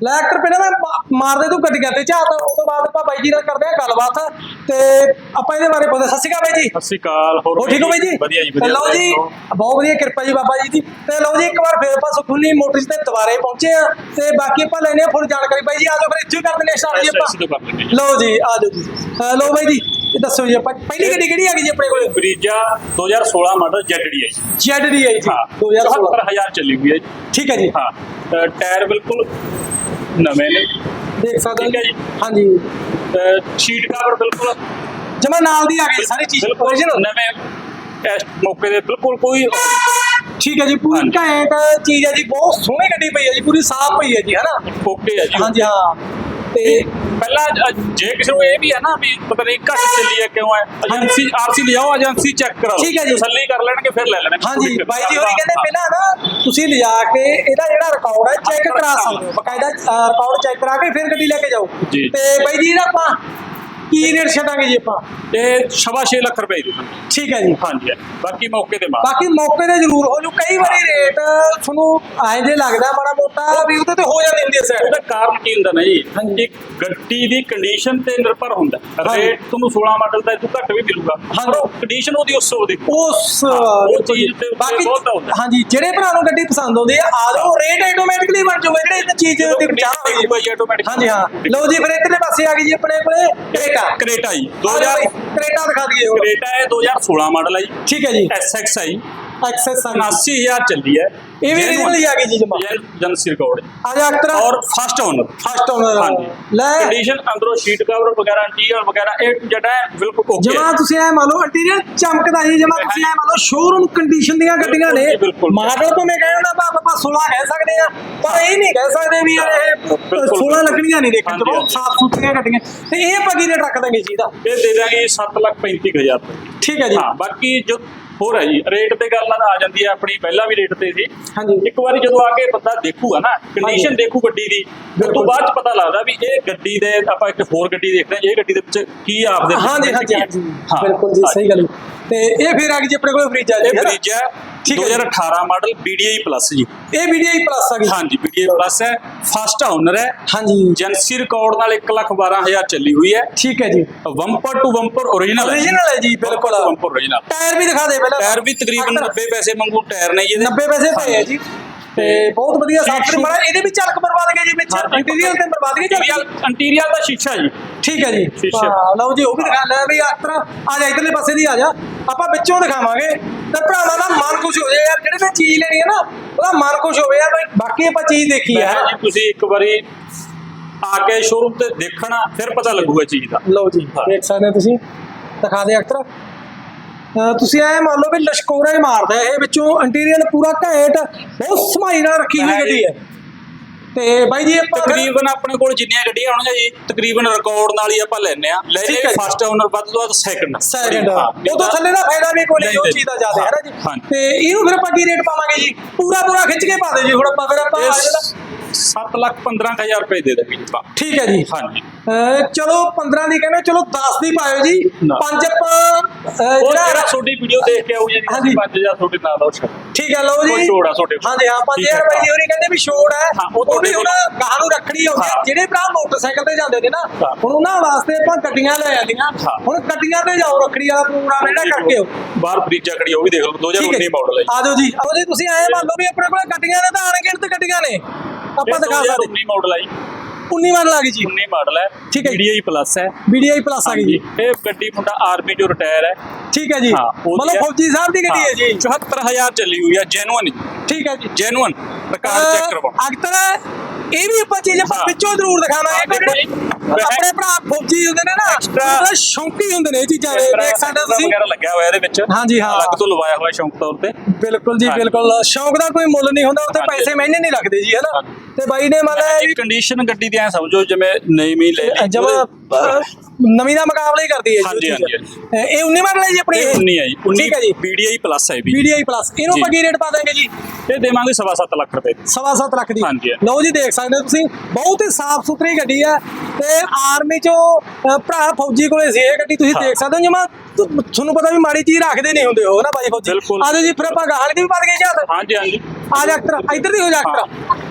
ਲੈ ਐਕਟਰ ਪਹਿਲਾਂ ਨਾ ਮਾ- ਮਾਰਦੇ ਤੂੰ ਗੱਡੀਆਂ ਤੇ ਝਾਤ ਉਸ ਤੋਂ ਬਾਅਦ ਆਪਾਂ ਬਾਈ ਜੀ ਨਾਲ ਕਰਦੇ ਆ ਗੱਲਬਾਤ। ਤੇ ਆਪਾਂ ਇਹਦੇ ਬਾਰੇ ਪੁੱਛਦੇ ਸਤਿ ਸ਼੍ਰੀ ਅਕਾਲ ਬਾਈ ਜੀ। ਸਤਿ ਸ਼੍ਰੀ ਅਕਾਲ ਹੋਰ ਹੋ ਠੀਕ ਹੋ ਬਾਈ ਜੀ? ਵਧੀਆ ਜੀ ਵਧੀਆ ਲਓ ਜੀ ਬਹੁਤ ਵਧੀਆ ਕਿਰਪਾ ਜੀ ਬਾਬਾ ਜੀ ਦੀ। ਤੇ ਲਓ ਜੀ ਇੱਕ ਵਾਰ ਫੇਰ ਆਪਾਂ ਸੁਖਨੀ ਮੋਟਰਸ ਤੇ ਦੁਬਾਰੇ ਪਹੁੰਚੇ ਆ ਤੇ ਬਾਕੀ ਆਪਾਂ ਲੈਣੇ ਆ ਫੁੱਲ ਜਾਣਕਾਰੀ। ਬਾਈ ਜੀ ਆਜੋ ਫਿਰ ਇੱਥੇ ਹੀ ਕਰ ਦਿੰਦੇ ਸਟਾਰਟ ਜੀ ਆਪਾਂ। ਲਓ ਜੀ ਆਜੋ ਜੀ। ਲਓ ਬਾਈ ਜੀ ਇਹ ਦੱਸੋ ਜੀ ਆਪਾਂ। ਪਹਿਲੀ ਗੱਡੀ ਕਿਹੜੀ ਆ ਗਈ ਜੀ ਆਪਣੇ ਕੋਲ? ਬਰੀਜਾ 2016 ਮਾਡਲ ZD ਹੈ ਡੀ ਆਈ ਜੀ। ਹਾਂ 2016 74000 ਚੱਲੀ ਹੋਈ ਹੈ। ਠੀਕ ਹੈ ਜੀ। ਹਾਂ ਟਾਇਰ ਬਿਲਕੁਲ ਨਵੇਂ ਨੇ। ਦੇਖ ਸਕਦੇ ਹੋ ਠੀਕ ਹੈ ਜੀ। ਹਾਂਜੀ। ਸ਼ੀਟ ਕਵਰ ਬਿਲਕੁਲ ਜਮਾ ਨਾਲ ਦੀ ਆ ਗਈ ਸਾਰੀ ਚੀਜ਼। ਬਿਲਕੁਲ original ਨਵੇਂ ਇਸ ਮੌਕੇ ਦੇ ਬਿਲਕੁਲ ਕੋਈ ਠੀਕ ਹੈ ਜੀ ਪੂਰੀ ਹਾਂਜੀ। ਘੈਂਟ ਚੀਜ਼ ਹੈ ਜੀ। ਬਹੁਤ ਸੋਹਣੀ ਗੱਡੀ ਪਈ ਹੈ ਜੀ ਪੂਰੀ ਸਾਫ਼ ਪਈ ਹੈ ਜੀ ਹਨਾ ਓਕੇ ਹੈ ਜੀ। ਹਾਂਜੀ ਹਾਂ। ਤੇ ਪਹਿਲਾਂ ਅ, ਜੇ ਕਿਸੇ ਨੂੰ ਇਹ ਵੀ ਹੈ ਨਾ ਵੀ ਪਤਾ ਨਹੀਂ ਘੱਟ ਚੱਲੀ ਹੈ ਕਿਉਂ ਹੈ ਏਜੰਸੀ ਆਰਸੀ ਲਿਆਓ ਏਜੰਸੀ ਚੈੱਕ ਕਰਾਓ। ਠੀਕ ਹੈ ਜੀ। ਤਸੱਲੀ ਕਰ ਲੈਣਗੇ ਫਿਰ ਲੈ ਲੈਣਗੇ। ਹਾਂਜੀ ਬਾਈ ਜੀ ਹੋਰੀ ਕਹਿੰਦੇ ਪਹਿਲਾਂ ਨਾ ਤੁਸੀਂ ਲਿਜਾ ਕੇ ਇਹਦਾ ਜਿਹੜਾ ਰਿਕਾਰਡ ਹੈ ਚੈੱਕ ਕਰਾ ਸਕਦੇ ਹੋ। ਬਕਾਇਦਾ ਰਿਕਾਰਡ ਚੈੱਕ ਕਰਾ ਕੇ ਫਿਰ ਗੱਡੀ ਲੈ ਕੇ ਜਾਓ। ਜੀ। ਤੇ ਬਾਈ ਜੀ ਇਹਦਾ ਆਪਾਂ ਕੀ ਰੇਟ ਛੱਡਾਂਗੇ ਜੀ ਆਪਾਂ? ਇਹ ਸਵਾ ਛੇ ਲੱਖ ਰੁਪਏ ਦੀ ਠੀਕ ਹੈ ਜੀ। ਹਾਂਜੀ ਬਾਕੀ ਮੌਕੇ ਤੇ ਮਾਰ ਬਾਕੀ ਮੌਕੇ ਤੇ ਜ਼ਰੂਰ ਹੋ ਜੂ। ਕਈ ਵਾਰੀ ਰੇਟ ਤੁਹਾਨੂੰ ਐਂ ਜੇ ਲੱਗਦਾ ਮਾੜਾ ਮੋਟਾ ਵੀ ਉਹਦੇ ਤੇ ਹੋ ਜਾਂਦੀ ਹੁੰਦੀ ਹੈ ਉਹਦਾ ਕਾਰਨ ਕੀ ਹੁੰਦਾ ਨਾ ਜੀ? ਹਾਂਜੀ। ਇੱਕ ਗੱਡੀ ਦੀ ਕੰਡੀਸ਼ਨ ਤੇ ਨਿਰਭਰ ਹੁੰਦਾ। ਹਾਂਜੀ। ਰੇਟ ਤੁਹਾਨੂੰ 16 ਮਾਡਲ ਦਾ ਇਹ ਤੋਂ ਘੱਟ ਵੀ ਮਿਲੂਗਾ। ਹਾਂਜੀ। ਕੰਡੀਸ਼ਨ ਉਹਦੀ ਉਸ ਉਹਦੀ। ਉਸ ਉਹ ਚੀਜ਼ ਤੇ ਬਾਕੀ ਬਹੁਤ ਹੁੰਦਾ। ਹਾਂਜੀ ਜਿਹੜੇ ਭਰਾ ਨੂੰ ਗੱਡੀ ਪਸੰਦ ਆਉਂਦੀ ਆ ਜਾਓ ਰੇਟ ਆਟੋਮੈਟਿਕਲੀ ਬਣ ਜਾਊਗਾ। ਜਿਹੜੇ ਇਹ ਚੀਜ਼ ਦੀ ਪਛਾਣ ਆਟੋਮੈਟਿਕ ਹਾਂਜੀ ਹਾਂ। ਲਓ ਜੀ ਫਿਰ ਇਧਰਲੇ ਪਾਸੇ ਆ ਗਈ ਜੀ ਆਪਣੇ ਕੋਲੇ ਕਰੇਟਾ। ਕਰੇਟਾ ਜੀ 2000 2000 ਕਰੇਟਾ ਦਿਖਾ ਦਈਏ ਕਰੇਟਾ ਹੈ 2016 ਮਾਡਲ ਹੈ ਜੀ। ਠੀਕ ਹੈ ਜੀ। SX ਹੈ ਜੀ ਐਕਸੈਸ 79000 ਚੱਲੀ ਹੈ। ਇਹ ਵੀ ਹੀ ਆ ਗਈ ਜੀ ਜਮਾ। ਜਨਸੀ ਰਿਕਾਰਡ ਆ ਜਾ ਅਕਤਰ। ਔਰ ਫਸਟ ਓਨਰ ਫਸਟ ਓਨਰ ਹਾਂਜੀ। ਲੈ। ਕੰਡੀਸ਼ਨ ਅੰਦਰੋਂ ਸ਼ੀਟ ਕਵਰ ਵਗੈਰਾ ਇੰਟੀਰੀਅਰ ਵਗੈਰਾ ਇਹ ਜਿਹੜਾ ਹੈ ਬਿਲਕੁਲ ਓਕੇ ਜਮਾ ਤੁਸੀਂ ਐ ਮੰਨ ਲਓ ਇੰਟੀਰੀਅਰ ਚਮਕਦਾ ਜੀ ਜਮਾ ਤੁਸੀਂ ਐ ਮੰਨ ਲਓ ਸ਼ੋਰੂਮ ਕੰਡੀਸ਼ਨ ਦੀਆਂ ਗੱਡੀਆਂ ਨੇ। ਮਾਡਲ ਤੋਂ ਮੈਂ ਕਹਿਣਾ ਨਾ ਆਪਾਂ 16 ਕਹਿ ਸਕਦੇ ਆ ਪਰ ਇਹ ਨਹੀਂ ਕਹਿ ਸਕਦੇ ਵੀ ਇਹ ਬਿਲਕੁਲ। 16 ਲੱਗਣੀਆਂ ਨਹੀਂ ਦੇਖਣ ਹਾਂਜੀ। ਸਾਫ਼ ਸੁਥਰੀਆਂ ਗੱਡੀਆਂ। ਤੇ ਇਹ ਆਪਾਂ ਕੀ ਰੇਟ ਰੱਖ ਦਾਂਗੇ ਜੀ ਦਾ ਇਹ ਦੇ ਦਾਂਗੇ 735000 ਰੁਪਏ। ਠੀਕ ਹੈ ਜੀ। ਹਾਂ ਬਾਕੀ ਜੋ ਹੋਰ ਹੈ ਜੀ। ਰੇਟ ਤੇ ਗੱਲ ਆ ਜਾਂਦੀ ਹੈ ਆਪਣੀ ਪਹਿਲਾਂ ਵੀ ਰੇਟ ਤੇ ਸੀ। ਹਾਂਜੀ। ਇੱਕ ਵਾਰੀ ਜਦੋਂ ਆ ਕੇ ਬੰਦਾ ਦੇਖੂਗਾ ਨਾ। ਕੰਡੀਸ਼ਨ ਦੇਖੂ ਗੱਡੀ ਦੀ ਉਸ ਤੋਂ। ਬਾਅਦ ਚ ਪਤਾ ਲੱਗਦਾ ਵੀ ਇਹ ਗੱਡੀ ਦੇ ਆਪਾਂ ਇੱਕ ਹੋਰ ਗੱਡੀ ਦੇਖਦੇ ਹਾਂ ਇਹ ਗੱਡੀ ਦੇ ਵਿੱਚ ਕੀ ਆਪਦੇ ਹਾਂਜੀ ਹਾਂਜੀ। ਬਿਲਕੁਲ ਜੀ। ਸਹੀ ਗੱਲ। ਤੇ ਇਹ ਫਿਰ ਆ ਗਈ ਜੀ ਆਪਣੇ ਕੋਲ ਫ੍ਰਿਜ ਆ ਜੀ ਇਹ ਹੈ ਨਾ? ਫ੍ਰਿਜ ਹੈ ਠੀਕ ਹੈ ਜੀ। 2018 ਮਾਡਲ BDI ਪਲੱਸ ਜੀ। ਇਹ ਵੀਡੀਆਈ ਪਲੱਸ ਆ ਗਈ। ਹਾਂਜੀ BDI ਪਲੱਸ ਹੈ ਫਸਟ ਓਨਰ ਹੈ। ਹਾਂਜੀ। ਏਜੰਸੀ ਰਿਕਾਰਡ ਨਾਲ 112000 ਚੱਲੀ ਹੋਈ ਹੈ। ਠੀਕ ਹੈ ਜੀ। Bumper to bumper original Original ਹੈ ਜੀ, ਬਿਲਕੁਲ। ਵੰਪਰ ਓਰੀਜਨਲ ਟਾਇਰ ਵੀ ਦਿਖਾ ਦੇ ਪਹਿਲਾਂ। ਟਾਇਰ ਵੀ ਤਕਰੀਬਨ 90 ਪੈਸੇ ਮੰਗੂ ਟਾਇਰ ਨੇ ਜੀ ਇਹਦੇ। 90 ਪੈਸੇ ਪਏ ਆ ਜੀ। ਤੇ ਬਹੁਤ ਵਧੀਆ ਸਾਫ਼ ਸ਼ੀਸ਼ੇ- ਮਾੜਾ ਇਹਦੇ ਵੀ ਝਲਕ ਬਰਬਾਦ ਗਏ ਜੀ ਵਿੱਚ। ਇੰਟੀਰੀਅਰ ਤੇ ਬਰਬਾਦ ਗਏ ਝਲਕ। ਇੰਟੀਰੀਅਰ ਦਾ ਸ਼ੀਸ਼ਾ ਜੀ। ਠੀਕ ਹੈ ਜੀ। ਸ਼ੀਸ਼ੇ। ਹਾਂ, ਲਓ ਜੀ ਉਹ ਵੀ ਦਿਖਾ ਲੈ ਵੀ ਇਸ ਤਰ੍ਹਾਂ ਆ ਜਾ ਇਧਰਲੇ ਪਾਸੇ ਦੀ ਆ ਜਾ। ਆਪਾਂ ਵਿੱਚੋਂ ਦਿਖਾਵਾਂਗੇ। ਤੇ ਭਰਾਵਾਂ ਦਾ ਮਨ ਖੁਸ਼ ਹੋ ਜਾਏ ਯਾਰ ਜਿਹੜੇ ਨੇ ਚੀਜ਼ ਲੈਣੀ ਹੈ ਨਾ ਉਹਦਾ ਮਨ ਖੁਸ਼ ਹੋਵੇ ਯਾਰ ਬਈ ਬਾਕੀ ਆਪਾਂ ਚੀਜ਼ ਦੇਖੀ ਮੈਂ ਜੀ ਤੁਸੀਂ ਇੱਕ ਵਾਰੀ ਆ ਕੇ ਸ਼ੋਰੂਮ ਤੇ ਦੇਖਣਾ ਫਿਰ ਪਤਾ ਲੱਗੂਗਾ ਚੀਜ਼ ਦਾ। ਲਓ ਜੀ। ਦੇਖ ਸਕਦੇ ਹੋ ਤੁਸੀਂ। ਦਿਖਾ ਦੇ ਅਕਤਰ ਤੁਸੀਂ ਐ ਮੰਨ ਲਓ ਵੀ ਲਸ਼ਕੋਰਾ ਹੀ ਮਾਰਦਾ ਇਹ ਵਿੱਚੋਂ ਇੰਟੀਰੀਅਰ ਪੂਰਾ ਘੈਂਟ ਬਹੁਤ ਸਮਾਈ ਨਾਲ ਰੱਖੀ ਹੋਈ ਗੱਡੀ ਹੈ। ਤੇ ਬਾਈ ਜੀ ਆਪਾਂ ਤਕਰੀਬਨ ਆਪਣੇ ਕੋਲ ਜਿੰਨੀਆਂ ਗੱਡੀਆਂ ਆਉਣਗੀਆਂ ਜੀ ਤਕਰੀਬਨ ਰਿਕਾਰਡ ਨਾਲ ਹੀ ਆਪਾਂ ਲੈਨੇ ਆ ਲੈ ਠੀਕ ਜੇ ਹੈ ਜੀ। ਫਸਟ ਓਨਰ ਵੱਧ ਤੋਂ ਵੱਧ ਸੈਕੰਡ ਸੈਕਿੰਡ ਉਦੋਂ ਥੱਲੇ ਦਾ ਫਾਇਦਾ ਵੀ ਕੋਈ ਨਹੀਂ ਉਹ ਚੀਜ਼ ਦਾ ਜ਼ਿਆਦਾ ਹੈ ਨਾ ਜੀ। ਤੇ ਇਹਨੂੰ ਫਿਰ ਆਪਾਂ ਕੀ ਰੇਟ ਪਾਵਾਂਗੇ ਜੀ? ਪੂਰਾ ਪੂਰਾ ਖਿੱਚ ਕੇ ਪਾ ਦੇ ਜੀ ਹੁਣ ਆਪਾਂ ਫਿਰ ਆਪਾਂ 7 ਲੱਖ 15000 ਰੁਪਏ ਦੇ ਆਪਾਂ ਠੀਕ ਹੈ ਜੀ ਹਾਂਜੀ ਚਲੋ 15 ਦੀ ਕਹਿੰਦੇ ਚਲੋ 10 ਦੀ ਪਾਇਓ ਜੀ। ਪੰਜ ਜਿਹੜਾ ਤੁਹਾਡੀ ਵੀਡੀਓ ਦੇਖ ਕੇ ਆਊ ਜੀ ਹਾਂਜੀ। 5000 ਤੁਹਾਡੇ ਨਾਲ ਆਉ ਠੀਕ ਹੈ ਲਓ ਜੀ ਛੋੜ ਤੁਹਾਡੇ। ਹਾਂਜੀ ਹਾਂ ਠੀਕ 5000 ਹੈ। ਰੁਪਏ ਦੀ ਹੋਰੀ ਕਹਿੰਦੇ ਵੀ ਛੋੜ ਹੈ ਉਹ ਵੀ ਤੁਹਾਡੇ ਹੁਣ ਕੋਲ। ਗਾਹਾਂ ਨੂੰ ਰੱਖਣੀ ਆਉਂਦੀ ਹੈ ਹਾਂ। ਜਿਹੜੇ ਭਰਾ ਮੋਟਰਸਾਈਕਲ ਤੇ ਜਾਂਦੇ ਨੇ ਨਾ। ਹੁਣ ਉਹਨਾਂ ਵਾਸਤੇ ਆਪਾਂ ਗੱਡੀਆਂ ਲੈ ਆਂਦੀਆਂ ਹਾਂ। ਹੁਣ ਗੱਡੀਆਂ ਤੇ ਜਾਓ ਰੱਖੜੀ ਵਾਲਾ ਪ੍ਰੋਗਰਾਮ ਜਿਹੜਾ ਕਰਕੇ ਆਓ ਬਾਹਰ ਬ੍ਰਿਜ ਕੜੀ ਉਹ ਵੀ ਦੇਖ ਲਓ ਠੀਕ ਹੈ 2019 ਮਾਡਲ ਹੈ ਜੀ। ਆ ਜਾਓ ਜੀ ਆਓ ਜੀ ਤੁਸੀਂ ਐਂ ਮੰਨ ਲਓ ਵੀ ਆਪਣੇ ਕੋਲ ਗੱਡੀਆਂ ਨੇ ਤਾਂ ਅਣਗਿਣਤ ਗੱਡੀਆਂ ਨੇ ਆਪਾਂ ਦਿਖਾ ਸਕਦੇ। 2019 ਮਾਡਲ ਹੈ ਜੀ। 19 ਮਾਡਲ ਆ ਗਈ ਜੀ। 19 ਮਾਡਲ ਹੈ ਠੀਕ ਹੈ ਜੀ। BDI ਪਲੱਸ ਹੈ BDI ਪਲੱਸ ਆ ਗਈ ਜੀ। ਇਹ ਗੱਡੀ ਮੁੰਡਾ ਆਰਮੀ ਜੋ ਰਿਟਾਇਰ ਹੈ ਠੀਕ ਹੈ ਜੀ। ਹਾਂ, ਮਤਲਬ ਹੈ। ਫੌਜੀ ਸਾਹਿਬ ਦੀ ਗੱਡੀ ਹੈ ਜੀ। 74000 ਚੱਲੀ ਹੋਈ ਹੈ ਜੈਨੂਅਨ ਠੀਕ ਹੈ ਜੀ। ਜੈਨੂਅਨ ਰਿਕਾਰਡ ਚੈੱਕ ਕਰਵਾਓ। ਅਕਤਰ ਇਹ ਵੀ ਆਪਾਂ ਚੀਜ਼ ਆਪਾਂ ਹਾਂ। ਵਿੱਚੋਂ ਜ਼ਰੂਰ ਦਿਖਾਵਾਂਗੇ ਹਾਂ, ਆਪਣੇ ਭਰਾ ਫੌਜੀ ਹੁੰਦੇ ਨੇ ਨਾ ਬੜਾ ਸ਼ੌਂਕੀ ਹੁੰਦੇ ਨੇ ਇਹ ਚੀਜ਼ਾਂ ਦੇ। ਦੇਖ ਹੋ ਤੁਸੀਂ। ਵਗੈਰਾ ਲੱਗਿਆ ਹੋਇਆ ਇਹਦੇ ਵਿੱਚ। ਹਾਂਜੀ, ਹਾਂ। ਅਲੱਗ ਤੋਂ ਲਵਾਇਆ ਹੋਇਆ ਸ਼ੌਂਕ ਤੌਰ ਤੇ। ਬਿਲਕੁਲ ਜੀ। ਬਿਲਕੁਲ। ਸ਼ੌਂਕ ਦਾ ਕੋਈ ਮੁੱਲ ਨਹੀਂ ਹੁੰਦਾ ਉੱਥੇ। ਪੈਸੇ ਮਹਿੰਗੇ ਨਹੀਂ ਲੱਗਦੇ ਜੀ ਹੈਨਾ ਹਾਂਜੀ। ਤੇ ਬਾਈ ਨੇ ਮਤਲਬ ਇਹ ਕੰਡੀਸ਼ਨ ਗੱਡੀ ਦੀ ਐ ਸਮਝੋ ਜਿਵੇਂ ਨਈ ਮੀ ਲੈ ਲਈ ਜਮਾ ਨਵੀਂ ਦਾ ਮੁਕਾਬਲਾ ਹੀ ਕਰਦੀ ਹੈ ਹਾਂਜੀ। ਹਾਂਜੀ, ਇਹ 19 ਮਾਡਲ ਹੈ ਜੀ ਆਪਣੀ ਇਹ 19 ਹੈ ਜੀ 19 ਠੀਕ ਹੈ ਜੀ BDI ਪਲੱਸ ਹੈ ਵੀ BDI ਪਲੱਸ ਇਹਨੂੰ। ਆਪਾਂ ਕੀ ਰੇਟ ਪਾ ਦਾਂਗੇ ਜੀ ਇਹ ਦੇਵਾਂਗੇ ਸਵਾ ਸੱਤ ਲੱਖ ਰੁਪਏ ਦੀ। ਸਵਾ ਸੱਤ ਲੱਖ ਦੀ ਹਾਂਜੀ। ਲਓ ਜੀ ਦੇਖ ਸਕਦੇ ਹੋ ਤੁਸੀਂ ਬਹੁਤ ਹੀ ਸਾਫ਼ ਸੁਥਰੀ ਗੱਡੀ ਹੈ ਤੇ ਆਰਮੀ ਚੋਂ ਭਰਾ ਫੌਜੀ ਕੋਲੇ ਸੀ ਇਹ ਗੱਡੀ ਤੁਸੀਂ ਹਾਂ। ਦੇਖ ਸਕਦੇ ਹੋ ਜਮਾ ਤੁਹਾਨੂੰ ਪਤਾ ਵੀ ਮਾੜੀ ਚੀਜ਼ ਰੱਖਦੇ ਨਹੀਂ ਹੁੰਦੇ ਹੋ ਨਾ ਬਾਈ ਫੌਜੀ ਬਿਲਕੁਲ। ਆ ਜਾਓ ਜੀ ਫਿਰ ਆਪਾਂ ਗਾਹਲ ਦੀ ਵੀ ਪਾ ਕੇ ਜਾ ਹਾਂਜੀ ਹਾਂਜੀ ਆ ਜਾ ਅਕਤਰ ਇੱਧਰ ਦੀ ਹੋ ਜਾ ਅਕਤਰ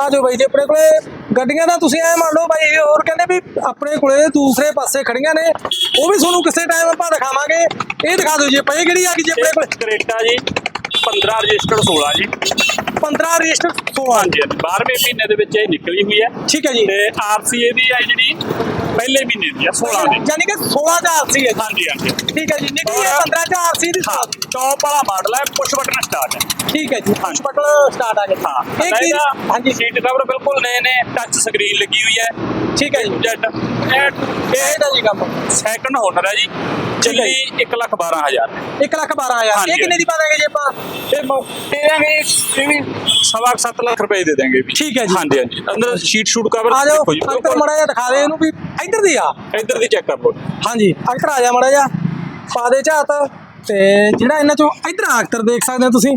ਆ ਜਾਓ ਬਾਈ ਜੀ, ਆਪਣੇ ਕੋਲੇ ਗੱਡੀਆਂ ਦਾ ਤੁਸੀਂ ਐ ਮੰਨ ਲਓ ਬਾਈ ਇਹ ਹੋਰ ਕਹਿੰਦੇ ਵੀ ਆਪਣੇ ਕੋਲੇ ਦੂਸਰੇ ਪਾਸੇ ਖੜੀਆਂ ਨੇ, ਉਹ ਵੀ ਤੁਹਾਨੂੰ ਕਿਸੇ ਟਾਈਮ ਆਪਾਂ ਦਿਖਾਵਾਂਗੇ। ਇਹ ਦਿਖਾ ਦਿਓ ਜੀ ਪਈ ਕਿਹੜੀ ਆ ਗਈ ਜੀ ਆਪਣੇ ਕੋਲੇ? ਕਰੇਟਾ ਜੀ 15 ਰਜਿਸਟਰਡ 16 ਜੀ। 15 ਰਜਿਸਟਰ 16 ਹਾਂਜੀ 12ਵੇਂ ਮਹੀਨੇ ਦੇ ਵਿੱਚ ਇਹ ਨਿਕਲੀ ਹੋਈ ਹੈ। ਠੀਕ ਹੈ ਜੀ। ਤੇ ਆਰਸੀ ਇਹਦੀ ਹੈ ਜਿਹੜੀ ਪਹਿਲੇ ਮਹੀਨੇ ਦੀ ਹੈ 16 ਦੀ। ਯਾਨੀ ਕਿ 16 ਦਾ ਆਰਸੀ ਹੈ ਹਾਂਜੀ ਹਾਂਜੀ। ਠੀਕ ਹੈ ਜੀ ਨਿਕਲੀ ਹੈ 15 ਦਾ ਆਰਸੀ ਦੀ। ਟੌਪ ਵਾਲਾ ਮਾਡਲ ਹੈ ਪੁਸ਼ ਬਟਨ ਸਟਾਰਟ ਹੈ। ਠੀਕ ਹੈ ਜੀ ਹਾਂਜੀ। ਬਟਨ ਸਟਾਰਟ ਆ ਗਿਆ ਹਾਂ ਇਹ ਕੀ ਹਾਂਜੀ। ਸੀਟ ਕਵਰ ਬਿਲਕੁਲ ਨਏ ਨੇ ਟੱਚ ਸਕਰੀਨ ਲੱਗੀ ਹੋਈ ਹੈ। ਠੀਕ ਹੈ ਜੀ। ਜੈਟ ਇਹ ਇਹ ਦਾ ਜੀ ਕੰਮ। ਸੈਕੰਡ ਹੋਨਰ ਹੈ ਜੀ ਚੱਲੀ 1 ਲੱਖ 12000 1 ਲੱਖ 12000 ਇਹ। ਕਿੰਨੇ ਦੀ ਪਾ ਦਾਂਗੇ ਜੀ ਆਪਾਂ? ਇਹ ਮੌਕੇ ਦੇਾਂਗੇ ਇਹ ਵੀ ਸਵਾ 7 ਲੱਖ ਰੁਪਏ ਦੇ ਦੇਾਂਗੇ ਵੀ। ਠੀਕ ਹੈ ਜੀ। ਹਾਂਜੀ ਹਾਂਜੀ। ਅੰਦਰ ਸ਼ੀਟ ਸ਼ੂਟ ਕਵਰ ਆ ਜਾਓ ਜੀ। ਅੰਕਲ ਮੜਾ ਜਿਹਾ ਦਿਖਾ ਦੇ ਇਹਨੂੰ ਵੀ। ਇੱਧਰ ਦੀ ਆ। ਇੱਧਰ ਦੀ ਚੈੱਕ ਕਰ ਲਓ। ਹਾਂਜੀ ਅੰਕਲ ਆ ਜਾ ਮੜਾ ਜਿਹਾ। ਪਾ ਦੇ ਝਾਤ। ਤੇ ਜਿਹੜਾ ਇਹਨਾਂ ਚੋਂ ਇੱਧਰ ਆਕਤਰ ਦੇਖ ਸਕਦੇ ਹੋ ਤੁਸੀਂ।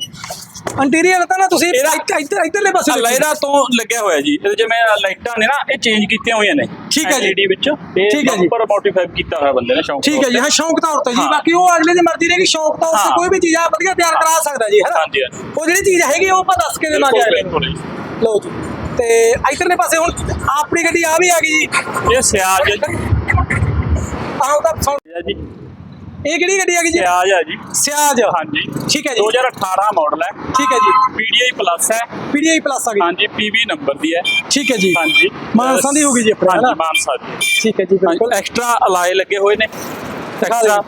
ਇੰਟੀਰੀਅਰ ਤਾਂ ਨਾ ਤੁਸੀਂ ਇੱਧਰ ਇੱਧਰ ਇੱਧਰਲੇ ਪਾਸੇ ਦੇਖੋ। ਲਾਈਟਾਂ ਤੋਂ ਲੱਗਿਆ ਹੋਇਆ ਜੀ ਇਹਦੇ ਜਿਵੇਂ ਆਹ ਲਾਈਟਾਂ ਨੇ ਨਾ ਇਹ ਚੇਂਜ ਕੀਤੀਆਂ ਹੋਈਆਂ ਨੇ ਠੀਕ ਹੈ ਜੀ। LED ਵਿੱਚ ਇਹ ਠੀਕ ਹੈ ਜੀ। ਉੱਪਰ ਮੋਡੀਫਾਈ ਕੀਤਾ ਹੋਇਆ ਬੰਦੇ ਨੇ ਸ਼ੌਂਕ ਠੀਕ ਹੈ ਜੀ ਹਾਂ ਸ਼ੌਂਕ ਤੌਰ ਤੇ ਜੀ ਹਾਂ। ਬਾਕੀ ਉਹ ਅਗਲੇ ਦੀ ਮਰਜ਼ੀ ਰਹੇਗੀ ਸ਼ੌਂਕ ਤੌਰ ਤੇ ਹਾਂ। ਕੋਈ ਵੀ ਚੀਜ਼ ਆ ਵਧੀਆ ਤਿਆਰ ਕਰਾ ਸਕਦਾ ਜੀ ਹੈ ਨਾ ਹਾਂਜੀ ਹਾਂਜੀ ਉਹ ਜਿਹੜੀ ਚੀਜ਼ ਹੈਗੀ ਉਹ ਆਪਾਂ ਦੱਸ ਕੇ ਦੇਵਾਂਗੇ ਅਗਲੇ ਨੂੰ। ਬਿਲਕੁਲ ਜੀ। ਲਓ ਜੀ ਤੇ ਇੱਧਰਲੇ ਪਾਸੇ ਹੁਣ ਆਪਣੀ ਗੱਡੀ ਆ ਵੀ ਆ ਗਈ ਜੀ ਇਹ ਸਿਆਜ ਹੈ ਜੀ ਆਹ ਤਾਂ ਇਹ ਜੀ ਇਹ ਕਿਹੜੀ ਗੱਡੀ ਆ ਗਈ ਜੀ? ਸਿਆਜ ਹੈ ਜੀ। ਸਿਆਜ। ਹਾਂਜੀ। ਠੀਕ ਹੈ ਜੀ। 2018 ਮਾਡਲ ਹੈ। ਠੀਕ ਹੈ ਜੀ। PDI ਪਲੱਸ ਹੈ। ਪੀਡੀਆਈ ਪਲੱਸ ਆ ਗਈ। ਹਾਂਜੀ PV ਨੰਬਰ ਦੀ ਹੈ। ਠੀਕ ਹੈ ਜੀ। ਹਾਂਜੀ। ਮਾਨਸਾ ਦੀ ਹੋ ਗਈ ਜੀ ਆਪਣੇ, ਹਾਂਜੀ? ਮਾਨਸਾ ਦੀ। ਠੀਕ ਹੈ ਜੀ ਬਿਲਕੁਲ। ਐਕਸਟਰਾ ਅਲਾਏ ਲੱਗੇ ਹੋਏ ਨੇ। ਐਕਸਟਰਾ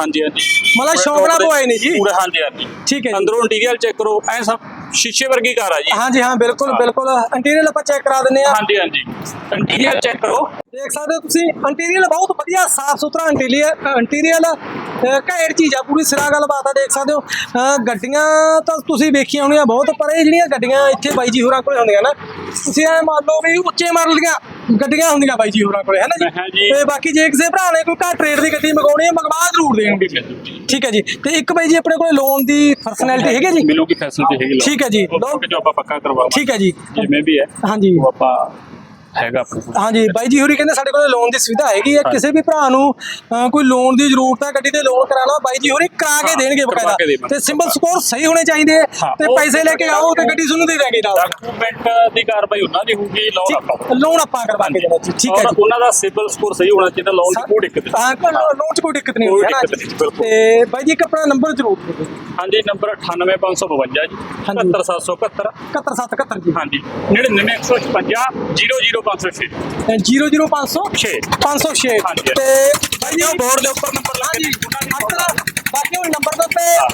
ਹਾਂਜੀ ਹਾਂਜੀ। ਮਤਲਬ ਸ਼ੌਂਕ ਨਾਲ ਪਵਾਏ ਨੇ ਜੀ। ਪੂਰਾ ਹਾਂਜੀ ਹਾਂਜੀ। ਠੀਕ ਹੈ ਜੀ। ਅੰਦਰੋਂ ਇੰਟੀਰੀਅਰ ਚੈੱਕ ਕਰੋ ਐ ਸਭ। ਸ਼ੀਸ਼ੇ ਵਰਗੀ ਕਾਰ ਆ ਜੀ। ਹਾਂਜੀ ਹਾਂ ਬਿਲਕੁਲ। ਬਿਲਕੁਲ। ਇੰਟੀਰੀਅਰ ਆਪਾਂ ਚੈੱਕ ਕਰਾ ਦਿੰਨੇ ਆ ਹਾਂਜੀ ਹਾਂਜੀ। ਇੰਟੀਰੀਅਰ ਚੈੱਕ ਕਰੋ। ਦੇਖ ਸਕਦੇ ਹੋ ਤੁਸੀਂ ਇੰਟੀਰੀਅਰ ਬਹੁਤ ਵਧੀਆ ਸਾਫ਼ ਸੁਥਰਾ ਇੰਟੀਰੀਅਰ ਇੰਟੀਰੀਅਰ ਘੈਂਟ ਚੀਜ਼ ਆ ਪੂਰੀ ਸਿਰਾ ਗੱਲਬਾਤ ਆ ਦੇਖ ਸਕਦੇ ਹੋ। ਅਹ ਗੱਡੀਆਂ ਤਾਂ ਤੁਸੀਂ ਵੇਖੀਆਂ ਹੋਣੀਆਂ ਬਹੁਤ ਪਰ ਇਹ ਜਿਹੜੀਆਂ ਗੱਡੀਆਂ ਇੱਥੇ ਬਾਈ ਜੀ ਹੋਰਾਂ ਕੋਲੇ ਹੁੰਦੀਆਂ ਨਾ ਤੁਸੀਂ ਐ ਮੰਨ ਲਓ ਵੀ ਉੱਚੇ ਮਾਡਲ ਦੀਆਂ ਗੱਡੀਆਂ ਹੁੰਦੀਆਂ ਬਾਈ ਜੀ ਹੋਰਾਂ ਕੋਲੇ ਹੈ ਨਾ ਹਾਂ ਜੀ। ਜੀ। ਤੇ ਬਾਕੀ ਜੇ ਕਿਸੇ ਭਰਾ ਨੇ ਕੋਈ ਘੱਟ ਰੇਟ ਦੀ ਗੱਡੀ ਮੰਗਾਉਣੀ ਹੈ ਮੰਗਵਾ ਜ਼ਰੂਰ ਦੇਣਗੇ ਠੀਕ ਹੈ ਜੀ। ਤੇ ਇੱਕ ਬਾਈ ਜੀ ਆਪਣੇ ਕੋਲੇ ਲੋਨ ਦੀ ਪਰਸਨੈਲਿਟੀ ਹੈਗੀ ਜੀ? ਮਿਲੂਗੀ ਫੈਸਿਲਿਟੀ ਹੈਗੀ ਠੀਕ ਹੈ ਜੀ। ਲੋਕ ਜੋ ਆਪਾਂ ਪੱਕਾ ਕਰਵਾਵਾਂਗੇ ਠੀਕ ਹੈ ਜੀ। ਜਿਵੇਂ ਵੀ ਹੈ ਹਾਂਜੀ। ਉਹ ਆਪਾਂ ਹੈਗਾ ਆਪਣੇ ਕੋਲ। ਹਾਂਜੀ ਬਾਈ ਜੀ ਹੋਰੀ ਕਹਿੰਦੇ ਸਾਡੇ ਕੋਲ ਲੋਨ ਦੀ ਸੁਵਿਧਾ ਹੈਗੀ ਹੈ ਕਿਸੇ ਵੀ ਭਰਾ ਨੂੰ ਕੋਈ ਲੋਨ ਦੀ ਜ਼ਰੂਰਤ ਹੈ ਗੱਡੀ ਤੇ ਲੋਨ ਕਰਾਣਾ ਬਾਈ ਜੀ ਹੋਰੀ ਕਰਾ ਕੇ ਹਾਂ, ਦੇਣਗੇ ਕਰਵਾ ਬਕਾਇਦਾ। ਦੇਵਾਂਗੇ। ਤੇ ਸਿੰਬਲ ਸਕੋਰ ਸਹੀ ਹੋਣੇ ਚਾਹੀਦੇ ਹਾਂ, ਤੇ ਉਹ ਪੈਸੇ ਲੈ ਕੇ ਆਓ ਤੇ ਗੱਡੀ ਤੁਹਾਨੂੰ ਦੇ ਦੇਣਗੇ ਨਾਲ। ਡਾਕੂਮੈਂਟ ਦੀ ਕਾਰਵਾਈ ਉਹਨਾਂ ਦੀ ਹੋਊਗੀ ਲੋਨ ਆਪਾਂ ਲੋਨ ਆਪਾਂ ਕਰਵਾ ਕੇ ਦੇਣਾ ਜੀ ਠੀਕ ਹੈ ਔਰ ਜੀ। ਉਹਨਾਂ ਦਾ ਸਿਬਲ ਸਕੋਰ ਸਹੀ ਹੋਣਾ ਚਾਹੀਦਾ ਲੋਨ ਦੀ ਕੋਈ ਦਿੱਕਤ ਨਹੀਂ। ਹਾਂ ਕੋਈ ਲੋਨ ਚ ਕੋਈ ਦਿੱਕਤ ਨਹੀਂ ਕੋਈ ਹੋਣੀ ਹੈ ਨਾ ਦਿੱਕਤ ਨਹੀਂ, ਬਿਲਕੁਲ। ਤੇ ਬਾਈ ਜੀ ਇੱਕ ਆਪਣਾ ਨੰਬਰ ਜ਼ਰੂਰ ਦੇ ਦਿਓ। ਹਾਂਜੀ ਨੰਬਰ 98552 ਜੀ ਹਾਂਜੀ। 77771 7171 ਜੀ। ਹਾਂਜੀ 99155 00506 00500 6 506 ਹਾਂਜੀ। ਤੇ ਬਾਈ ਜੀ ਬੋਰਡ ਦੇ ਉੱਪਰ ਨੰਬਰ ਲੱਗੇ। ਹਾਂਜੀ। ਨੇ, ਉਹਨਾਂ ਦੀ ਅੰਕਲ ਬਾਕੀ ਉਹ ਨੰਬਰ ਦੇ ਉੱਤੇ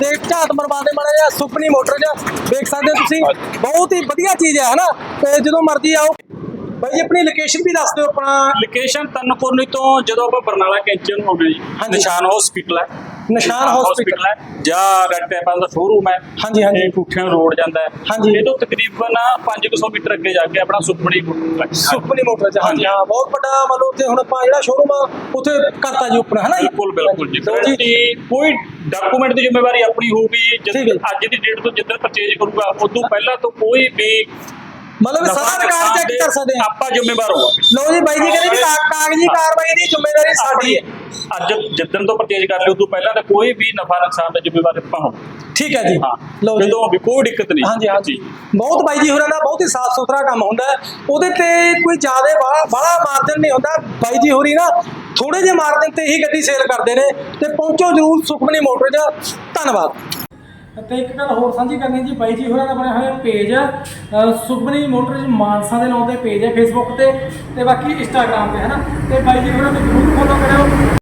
ਦੇਖ ਝਾਤ ਮਰਵਾ ਦੇ ਮਾੜਾ ਜਿਹਾ ਸੁਪਨੀ ਮੋਟਰ ਚ ਦੇਖ ਸਕਦੇ ਹੋ ਤੁਸੀਂ। ਬਹੁਤ ਹੀ ਵਧੀਆ ਚੀਜ਼ ਹੈ ਹਨਾ? ਤੇ ਜਦੋਂ ਮਰਜ਼ੀ ਆਓ। ਬਾਈ ਜੀ ਆਪਣੀ ਲੋਕੇਸ਼ਨ ਵੀ ਦੱਸ ਦਿਓ ਆਪਣਾ। ਲੋਕੇਸ਼ਨ ਤਨਕੁਰਨੀ ਤੋਂ ਜਦੋਂ ਆਪਾਂ ਬਰਨਾਲਾ ਕੈਂਚਰ ਨੂੰ ਆਉਂਦੇ ਜੀ। ਹਾਂਜੀ। ਨਿਸ਼ਾਨ ਹਸਪੀਟਲ ਹੈ। ਨਿਸ਼ਾਨ hospital ਹੈ ਜਾਂ ਰੈਡ ਟੈਪਾਂ ਦਾ ਸ਼ੋਰੂਮ ਹੈ ਹਾਂਜੀ, ਹਾਂਜੀ। ਕੁੱਠਿਆਂ ਰੋਡ ਜਾਂਦਾ ਹੈ ਹਾਂਜੀ। ਇਹ ਤੋਂ ਤਕਰੀਬਨ 500 ਮੀਟਰ ਅੱਗੇ ਜਾ ਕੇ ਆਪਣਾ ਗੁਰਦੁਆਰਾ ਹੈ। ਸੁਪਨੀ ਮੋਟਰ ਚ ਹਾਂਜੀ। ਹਾਂ ਬਹੁਤ ਵੱਡਾ ਮੰਨ ਲਓ ਉੱਥੇ ਹੁਣ ਆਪਾਂ ਜਿਹੜਾ ਸ਼ੋਰੂਮ ਆ ਉੱਥੇ ਕਰਤਾ ਜੀ ਉੱਪਰ ਹਨਾ ਜੀ ਬਿਲਕੁਲ ਬਿਲਕੁਲ ਜੀ ਕੋਈ ਡਾਕੂਮੈਂਟ ਦੀ ਜ਼ਿੰਮੇਵਾਰੀ ਆਪਣੀ ਹੋਊਗੀ ਹੈ। ਅੱਜ ਦੀ ਡੇਟ ਤੋਂ ਜਿੱਦਾਂ ਪਰਚੇਜ ਕਰੂਗਾ ਉਦੋਂ ਪਹਿਲਾਂ ਤੋਂ ਕੋਈ ਵੀ ਮਤਲਬ ਸਾਰਾ ਰਿਕਾਰਡ ਚੈੱਕ ਕਰ ਸਕਦੇ ਆ ਆਪਾਂ ਜ਼ਿੰਮੇਵਾਰ ਹੋਵਾਂਗੇ। ਲਓ ਜੀ ਬਾਈ ਜੀ ਕਹਿੰਦੇ ਵੀ ਕਾਗਜ਼ੀ ਕਾਰਵਾਈ ਦੀ ਜ਼ਿੰਮੇਵਾਰੀ ਸਾਡੀ ਹੈ। ਅੱਜ ਜਿੱਦਣ ਤੋਂ ਪਰਚੇਜ ਕਰ ਲਿਓ ਉਦੋਂ ਪਹਿਲਾਂ ਤਾਂ ਕੋਈ ਵੀ ਨਫਾ ਨੁਕਸਾਨ ਦਾ ਜ਼ਿੰਮੇਵਾਰ ਆਪਾਂ ਹੋ ਠੀਕ ਹੈ ਜੀ। ਹਾਂ ਲਓ ਜੀ। ਜਦੋਂ ਵੀ ਕੋਈ ਦਿੱਕਤ ਨਹੀਂ। ਹਾਂਜੀ ਹਾਂਜੀ। ਬਹੁਤ ਬਾਈ ਜੀ ਹੋਰਾਂ ਦਾ ਬਹੁਤ ਹੀ ਸਾਫ਼ ਸੁਥਰਾ ਕੰਮ ਹੁੰਦਾ ਹੈ। ਉਹਦੇ ਤੇ ਕੋਈ ਜ਼ਿਆਦਾ ਬਾਹਲਾ ਮਾਰਜਨ ਨਹੀਂ ਹੁੰਦਾ। ਬਾਈ ਜੀ ਹੋਰੀ ਨਾ ਥੋੜੇ ਜਿਹੇ ਮਾਰਜਨ ਤੇ ਹੀ ਗੱਡੀ ਸੇਲ ਕਰਦੇ ਨੇ ਤੇ ਪਹੁੰਚੋ ਜਰੂਰ ਸੁਖਮਨੀ ਮੋਟਰ 'ਚ ਧੰਨਵਾਦ। ਤੇ ਇੱਕ ਗੱਲ ਹੋਰ ਸਾਂਝੀ ਕਰਨੀ ਜੀ ਬਾਈ ਜੀ ਹੋਰਾਂ ਦਾ ਬਣਿਆ ਹੋਇਆ ਪੇਜ ਸੁਖਮਨੀ ਮੋਟਰਜ ਮਾਨਸਾ ਦੇ ਨਾਂ ਤੇ ਪੇਜ ਹੈ ਫੇਸਬੁੱਕ ਤੇ ਤੇ ਬਾਕੀ ਇੰਸਟਾਗ੍ਰam ਤੇ, ਹੈ ਨਾ? ਤੇ ਬਾਈ ਜੀ ਹੋਰਾਂ ਨੂੰ ਜਰੂਰ ਫੋਲੋ ਕਰਿਓ।